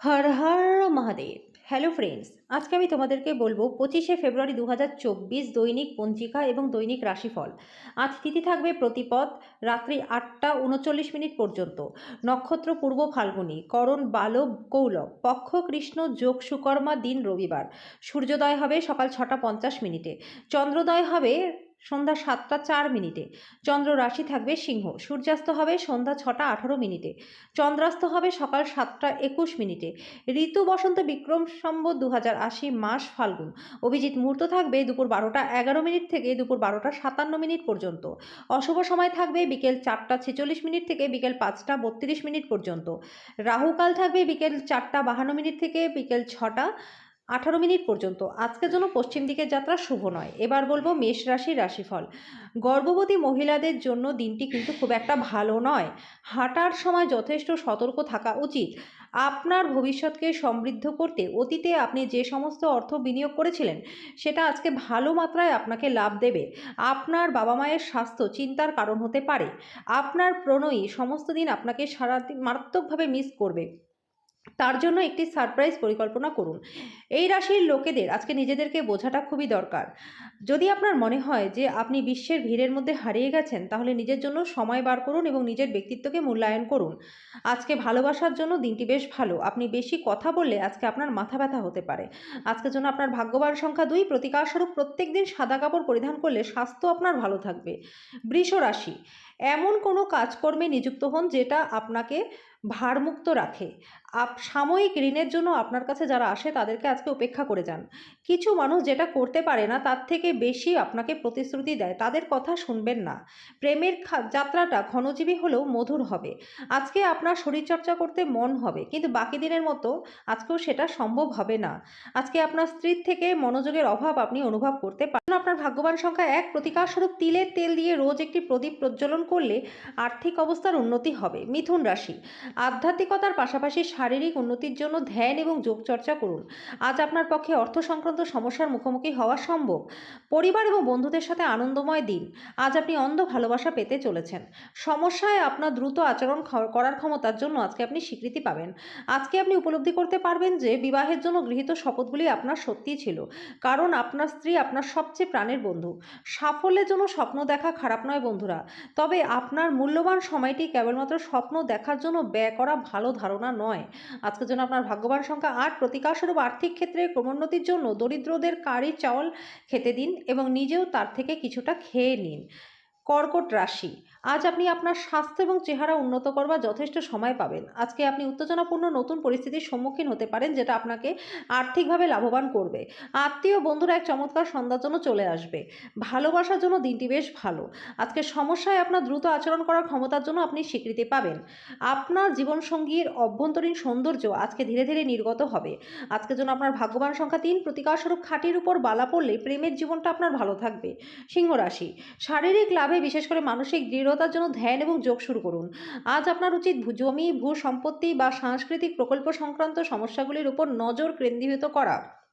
হর Har Mahadev. Hello friends আজকে আমি তোমাদেরকে বলব পঁচিশে ফেব্রুয়ারি দু হাজার চব্বিশ দৈনিক পঞ্জিকা এবং দৈনিক রাশিফল। আজ তিথি থাকবে প্রতিপদ, রাত্রি আটটা উনচল্লিশ মিনিট পর্যন্ত। নক্ষত্র পূর্ব ফাল্গুনী, করণ, বালব কৌলভ পক্ষ, কৃষ্ণ, যোগ, সুকর্মা, দিন, রবিবার। সূর্যোদয় হবে সকাল ছটা পঞ্চাশ মিনিটে। চন্দ্রোদয় হবে সন্ধ্যা সাতটা চার মিনিটে। চন্দ্র রাশি থাকবে সিংহ। সূর্যাস্ত হবে সন্ধ্যা ছটা আঠারো মিনিটে। চন্দ্রাস্ত হবে সকাল সাতটা একুশ মিনিটে। ঋতু বসন্ত বিক্রম সম্বত দু আশি মাস ফাল্গুন। অভিজিৎ মুহূর্ত থাকবে দুপুর বারোটা এগারো মিনিট থেকে দুপুর বারোটা সাতান্ন মিনিট পর্যন্ত। অশুভ সময় থাকবে বিকেল চারটা ছেচল্লিশ মিনিট থেকে বিকেল পাঁচটা বত্রিশ মিনিট পর্যন্ত। রাহুকাল থাকবে বিকেল চারটা বাহান্ন মিনিট থেকে বিকেল ছটা আঠারো মিনিট পর্যন্ত। আজকের জন্য পশ্চিম দিকের যাত্রা শুভ নয়। এবার বলব মেষ রাশির রাশিফল। গর্ভবতী মহিলাদের জন্য দিনটি কিন্তু খুব একটা ভালো নয়। হাঁটার সময় যথেষ্ট সতর্ক থাকা উচিত। আপনার ভবিষ্যৎকে সমৃদ্ধ করতে অতীতে আপনি যে সমস্ত অর্থ বিনিয়োগ করেছিলেন, সেটা আজকে ভালো মাত্রায় আপনাকে লাভ দেবে। আপনার বাবা মায়ের স্বাস্থ্য চিন্তার কারণ হতে পারে। আপনার প্রণয়ী সমস্ত দিন আপনাকে সারাদিন মারাত্মকভাবে মিস করবে। তার জন্য একটি সারপ্রাইজ পরিকল্পনা করুন। এই রাশির লোকেদের আজকে নিজেদেরকে বোঝাটা খুবই দরকার। যদি আপনার মনে হয় যে আপনি বিশ্বের ভিড়ের মধ্যে হারিয়ে গেছেন, তাহলে নিজের জন্য সময় বার করুন এবং নিজের ব্যক্তিত্বকে মূল্যায়ন করুন। আজকে ভালোবাসার জন্য দিনটি বেশ ভালো। আপনি বেশি কথা বললে আজকে আপনার মাথা ব্যথা হতে পারে। আজকের জন্য আপনার ভাগ্যবান সংখ্যা দুই। প্রতিকারস্বরূপ প্রত্যেক দিন সাদা কাপড় পরিধান করলে স্বাস্থ্য আপনার ভালো থাকবে। বৃষ রাশি, এমন কোনো কাজকর্মে নিযুক্ত হন যেটা আপনাকে ভারমুক্ত রাখে। আপ, সাময়িক ঋণের জন্য আপনার কাছে যারা আসে তাদেরকে আজকে উপেক্ষা করে যান। কিছু মানুষ যেটা করতে পারে না তার থেকে বেশি আপনাকে প্রতিশ্রুতি দেয়। তাদের কথা শুনবেন না। প্রেমের যাত্রাটা ঘনজীবী হলেও মধুর হবে। আজকে আপনার শরীরচর্চা করতে মন হবে, কিন্তু বাকি দিনের মতো আজকেও সেটা সম্ভব হবে না। আজকে আপনার স্ত্রীর থেকে মনোযোগের অভাব আপনি অনুভব করতে পারেন আপনার ভাগ্যবান সংখ্যা এক, প্রতিকারস্বরূপ তিলের তেল দিয়ে রোজ একটি প্রদীপ প্রজ্বলন করলে আর্থিক অবস্থার উন্নতি হবে। মিথুন রাশি। আধ্যাত্মিকতার পাশাপাশি শারীরিক উন্নতির জন্য ধ্যান এবং যোগচর্চা করুন। আজ আপনার পক্ষে অর্থ সংক্রান্ত সমস্যার মুখোমুখি হওয়া সম্ভব। পরিবার এবং বন্ধুদের সাথে আনন্দময় দিন। আজ আপনি অন্ধ ভালোবাসা পেতে চলেছেন। সমস্যায় আপনার দ্রুত আচরণ করার ক্ষমতার জন্য আজকে আপনি স্বীকৃতি পাবেন। আজকে আপনি উপলব্ধি করতে পারবেন যে, বিবাহের জন্য গৃহীত শপথগুলি আপনার সত্যিই ছিল। কারণ আপনার স্ত্রী আপনার সবচেয়ে প্রাণের বন্ধু। সাফল্যের জন্য স্বপ্ন দেখা খারাপ নয় বন্ধুরা। তবে আপনার মূল্যবান সময়টি কেবলমাত্র স্বপ্ন দেখার জন্য ব্যয় করা ভালো ধারণা নয়। আজকের জন্য আপনার ভাগ্যবান সংখ্যা আট। প্রতিকারস্বরূপ আর্থিক ক্ষেত্রে ক্রমোন্নতির জন্য দরিদ্রদের কারি চাউল খেতে দিন এবং নিজেও তার থেকে কিছুটা খেয়ে নিন। কর্কট রাশি। আজ আপনি আপনার স্বাস্থ্য এবং চেহারা উন্নত করবার যথেষ্ট সময় পাবেন। আজকে আপনি উত্তেজনাপূর্ণ নতুন পরিস্থিতির সম্মুখীন হতে পারেন, যেটা আপনাকে আর্থিকভাবে লাভবান করবে। আত্মীয় বন্ধুরা এক চমৎকার সন্ধ্যার জন্য চলে আসবে। ভালোবাসার জন্য দিনটি বেশ ভালো। আজকে সমস্যায় আপনার দ্রুত আচরণ করার ক্ষমতার জন্য আপনি স্বীকৃতি পাবেন। আপনার জীবনসঙ্গীর অভ্যন্তরীণ সৌন্দর্য আজকে ধীরে ধীরে নির্গত হবে। আজকের জন্য আপনার ভাগ্যবান সংখ্যা তিন প্রতিকারস্বরূপ খাটির উপর বালা পড়লে প্রেমের জীবনটা আপনার ভালো থাকবে। সিংহ রাশি। শারীরিক লাভে বিশেষ করে মানসিক দৃঢ়তার জন্য ধ্যান এবং যোগ শুরু করুন। আজ আপনার উচিত জমি ভূ সম্পত্তি বা সাংস্কৃতিক প্রকল্প সংক্রান্ত সমস্যাগুলির উপর নজর কেন্দ্রীভূত করা।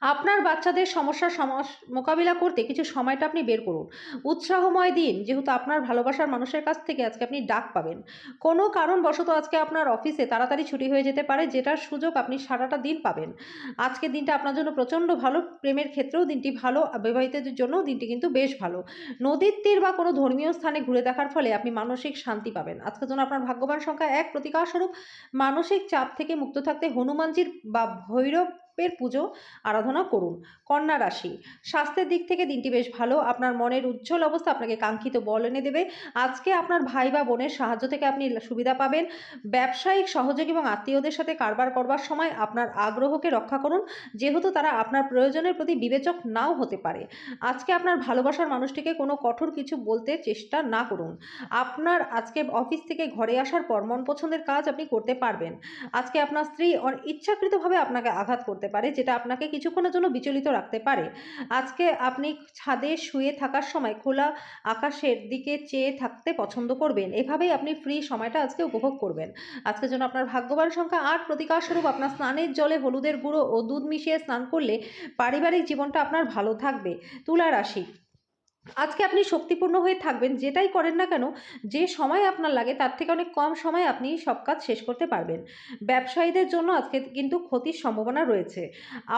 আপনার বাচ্চাদের সমস্যার সমাস- মোকাবিলা করতে কিছু সময়টা আপনি বের করুন। উৎসাহময় দিন, যেহেতু আপনার ভালোবাসার মানুষের কাছ থেকে আজকে আপনি ডাক পাবেন। কোনো কারণবশত আজকে আপনার অফিসে তাড়াতাড়ি ছুটি হয়ে যেতে পারে, যেটার সুযোগ আপনি সারাটা দিন পাবেন। আজকের দিনটা আপনার জন্য প্রচণ্ড ভালো, প্রেমের ক্ষেত্রেও দিনটি ভালো বিবাহিতদের জন্য দিনটি কিন্তু বেশ ভালো। নদীর তীর বা কোনো ধর্মীয় স্থানে ঘুরে দেখার ফলে আপনি মানসিক শান্তি পাবেন। আজকের জন্য আপনার ভাগ্যবান সংখ্যা এক প্রতিকারস্বরূপ, মানসিক চাপ থেকে মুক্ত থাকতে হনুমানজির বা ভৈরবের পুজো আরাধনা করুন। কন্যা রাশি, স্বাস্থ্যের দিক থেকে দিনটি বেশ ভালো। আপনার মনের উজ্জ্বল অবস্থা আপনাকে কাঙ্ক্ষিত বল এনে দেবে। আজকে আপনার ভাই বা বোনের সাহায্য থেকে আপনি সুবিধা পাবেন। ব্যবসায়িক সহযোগী এবং আত্মীয়দের সাথে কারবার করবার সময় আপনার আগ্রহকে রক্ষা করুন। যেহেতু তারা আপনার প্রয়োজনের প্রতি বিবেচক নাও হতে পারে। আজকে আপনার ভালোবাসার মানুষটিকে কোনো কঠোর কিছু বলতে চেষ্টা না করুন। আপনার আজকে অফিস থেকে ঘরে আসার পর মন পছন্দের কাজ আপনি করতে পারবেন। আজকে আপনার স্ত্রী ইচ্ছাকৃতভাবে আপনাকে আঘাত করতে পারে, যেটা আপনাকে কিছুক্ষণের জন্য বিচলিত রাখতে পারে। আজকে আপনি ছাদে শুয়ে থাকার সময় খোলা আকাশের দিকে চেয়ে থাকতে পছন্দ করবেন। এভাবেই আপনি ফ্রি সময়টা আজকে উপভোগ করবেন। আজকের জন্য আপনার ভাগ্যবান সংখ্যা আট। প্রতিকারস্বরূপ আপনার স্নানের জলে হলুদের গুঁড়ো ও দুধ মিশিয়ে স্নান করলে পারিবারিক জীবনটা আপনার ভালো থাকবে। তুলা রাশি আজকে আপনি শক্তিপূর্ণ হয়ে থাকবেন, যেটাই করেন না কেন, যে সময় আপনার লাগে তার থেকে অনেক কম সময়ে আপনি সব কাজ শেষ করতে পারবেন। ব্যবসায়ীদের জন্য আজকে কিন্তু ক্ষতির সম্ভাবনা রয়েছে।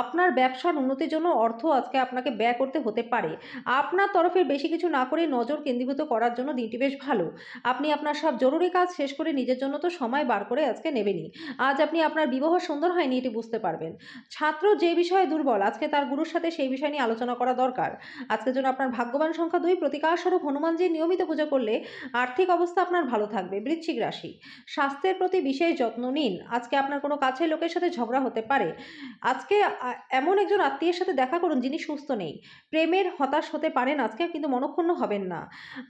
আপনার ব্যবসার উন্নতির জন্য অর্থ আজকে আপনাকে ব্যয় করতে হতে পারে। আপনার তরফে বেশি কিছু না করে নজর কেন্দ্রীভূত করার জন্য দিনটি বেশ ভালো। আপনি আপনার সব জরুরি কাজ শেষ করে নিজের জন্য তো সময় বার করে আজকে নেবেনই। আজ আপনি আপনার বিবাহ সুন্দর হয়নি এটি বুঝতে পারবেন। ছাত্র যে বিষয়ে দুর্বল, আজকে তার গুরুর সাথে সেই বিষয় নিয়ে আলোচনা করা দরকার। আজকের জন্য আপনার ভাগ্যবান সংখ্যা দুই, প্রতিকার স্বরূপ হনুমানজির নিয়মিত পুজো করলে আর্থিক অবস্থা আপনার ভালো থাকবে। বৃশ্চিক রাশি, স্বাস্থ্যের প্রতি বিশেষ যত্ন নিন। আজকে আপনার কোনো কাছের লোকের সাথে ঝগড়া হতে পারে। আজকে এমন একজন আত্মীয়ের সাথে দেখা করুন যিনি সুস্থ নেই। প্রেমের হতাশ হতে পারেন আজকে, কিন্তু মনক্ষুণ্ণ হবেন না।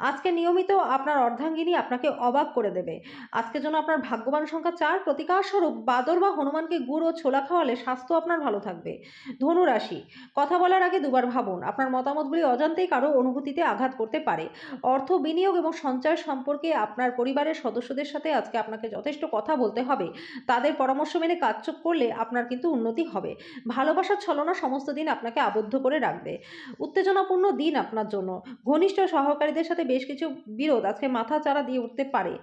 আজকে নিয়মিত আপনার অর্ধাঙ্গিনী আপনাকে অবাক করে দেবে। আজকে জন্য আপনার ভাগ্যবান সংখ্যা চার, প্রতিকার স্বরূপ বাদর বা হনুমানকে গুড় ও ছোলা খাওয়ালে স্বাস্থ্য আপনার ভালো থাকবে। ধনু রাশি কথা বলার আগে দুবার ভাবুন। আপনার মতামতগুলি অজান্তেই কারও অনুভূতিতে আঘাত করতে পারে। অর্থ বিনিয়োগ এবং সঞ্চয় সম্পর্কে আপনার পরিবারের সদস্যদের সাথে আজকে আপনাকে যথেষ্ট কথা বলতে হবে। তাদের পরামর্শ মেনে কাজ করলে আপনার কিন্তু উন্নতি হবে। ভালোবাসার ছলনা সমস্ত দিন আপনাকে আবদ্ধ করে রাখবে। উত্তেজনাপূর্ণ দিন আপনার জন্য। ঘনিষ্ঠ সহকারীদের সাথে বেশ কিছু বিরোধ আজকে মাথা চারা দিয়ে উঠতে পারে।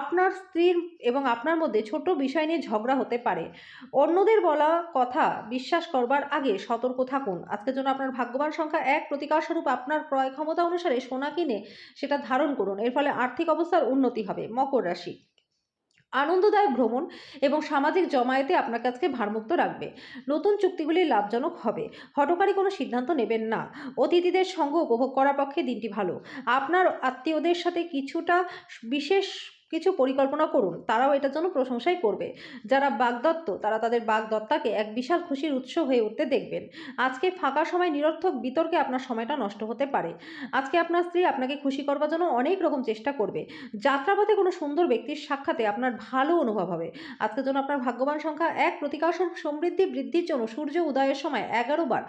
আপনার স্ত্রীর এবং আপনার মধ্যে ছোট বিষয় নিয়ে ঝগড়া হতে পারে। অন্যদের বলা কথা বিশ্বাস করবার আগে সতর্ক থাকুন। আজকের জন্য আপনার ভাগ্যবান সংখ্যা এক। প্রতিকার স্বরূপ আপনার ক্রয় ক্ষমতা অনুসারে সোনা কিনে সেটা ধারণ করুন। এর ফলে আর্থিক অবস্থার উন্নতি হবে। মকর রাশি। আনন্দদায়ক ভ্রমণ এবং সামাজিক জমায়েতে আপনার আজকে ভারমুক্ত রাখবে। নতুন চুক্তিগুলি লাভজনক হবে। হটকারী কোনো সিদ্ধান্ত নেবেন না। অতিথিদের সঙ্গ উপভোগ করার পক্ষে দিনটি ভালো। আপনার আত্মীয়দের সাথে কিছুটা বিশেষ কিছু পরিকল্পনা করুন, তারাও এটার জন্য প্রশংসাই করবে। যারা বাগদত্ত, তারা তাদের বাগদত্তাকে এক বিশাল খুশির উৎস হয়ে উঠতে দেখবেন। আজকে ফাঁকা সময় নিরর্থক বিতর্কে আপনার সময়টা নষ্ট হতে পারে। আজকে আপনার স্ত্রী আপনাকে খুশি করবার জন্য অনেক রকম চেষ্টা করবে। যাত্রাপথে কোনো সুন্দর ব্যক্তির সাক্ষাতে আপনার ভালো অনুভব হবে। আজকের জন্য আপনার ভাগ্যবান সংখ্যা এক, প্রতিকার সমৃদ্ধি বৃদ্ধির জন্য সূর্য উদয়ের সময় এগারো বার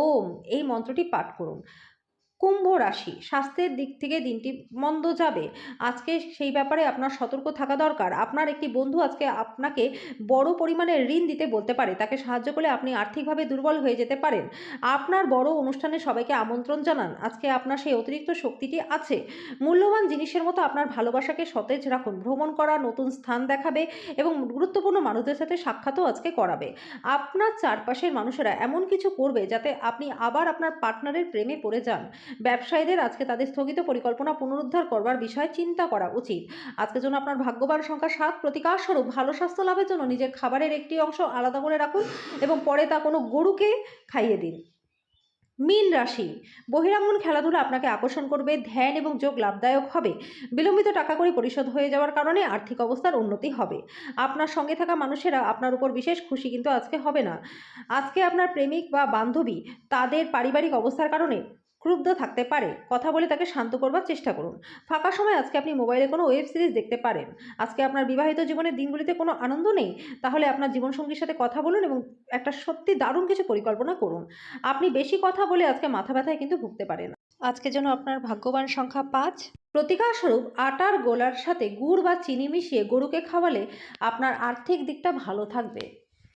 ওম এই মন্ত্রটি পাঠ করুন। কুম্ভ রাশি, স্বাস্থ্যের দিক থেকে দিনটি মন্দ যাবে। আজকে সেই ব্যাপারে আপনার সতর্ক থাকা দরকার। আপনার একটি বন্ধু আজকে আপনাকে বড় পরিমাণে ঋণ দিতে বলতে পারে। তাকে সাহায্য করলে আপনি আর্থিকভাবে দুর্বল হয়ে যেতে পারেন। আপনার বড় অনুষ্ঠানে সবাইকে আমন্ত্রণ জানান। আজকে আপনার সেই অতিরিক্ত শক্তিটি আছে। মূল্যবান জিনিসের মতো আপনার ভালোবাসাকে সতেজ রাখুন। ভ্রমণ করা, নতুন স্থান দেখাবে এবং গুরুত্বপূর্ণ মানুষদের সাথে সাক্ষাৎও আজকে করাবে। আপনার চারপাশের মানুষেরা এমন কিছু করবে যাতে আপনি আবার আপনার পার্টনারের প্রেমে পড়ে যান। ব্যবসায়ীদের আজকে তাদের স্থগিত পরিকল্পনা পুনরুদ্ধার করবার বিষয়ে চিন্তা করা উচিত। আজকের জন্য আপনার ভাগ্যবান সংখ্যা সাত প্রতিকার স্বরূপ ভালো স্বাস্থ্য লাভের জন্য নিজের খাবারের একটি অংশ আলাদা করে রাখুন এবং পরে তা কোনো গরুকে খাইয়ে দিন। মীন রাশি, বহিরাঙ্গন খেলাধুলা আপনাকে আকর্ষণ করবে, ধ্যান এবং যোগ লাভদায়ক হবে। বিলম্বিত টাকা করে পরিশোধ হয়ে যাওয়ার কারণে আর্থিক অবস্থার উন্নতি হবে। আপনার সঙ্গে থাকা মানুষেরা আপনার উপর বিশেষ খুশি কিন্তু আজকে হবে না। আজকে আপনার প্রেমিক বা বান্ধবী তাদের পারিবারিক অবস্থার কারণে ক্রুদ্ধ থাকতে পারে। কথা বলে তাকে শান্ত করবার চেষ্টা করুন। ফাঁকা সময় আজকে আপনি মোবাইলে কোনো ওয়েব সিরিজ দেখতে পারেন। আজকে আপনার বিবাহিত জীবনের দিনগুলিতে কোনো আনন্দ নেই। তাহলে আপনার জীবনসঙ্গীর সাথে কথা বলুন এবং একটা সত্যি দারুণ কিছু পরিকল্পনা করুন। আপনি বেশি কথা বলে আজকে মাথা ব্যথায় কিন্তু ভুগতে পারেন আজকে যেন আপনার ভাগ্যবান সংখ্যা পাঁচ। প্রতিকারস্বরূপ আটার গোলার সাথে গুড় বা চিনি মিশিয়ে গরুকে খাওয়ালে আপনার আর্থিক দিকটা ভালো থাকবে।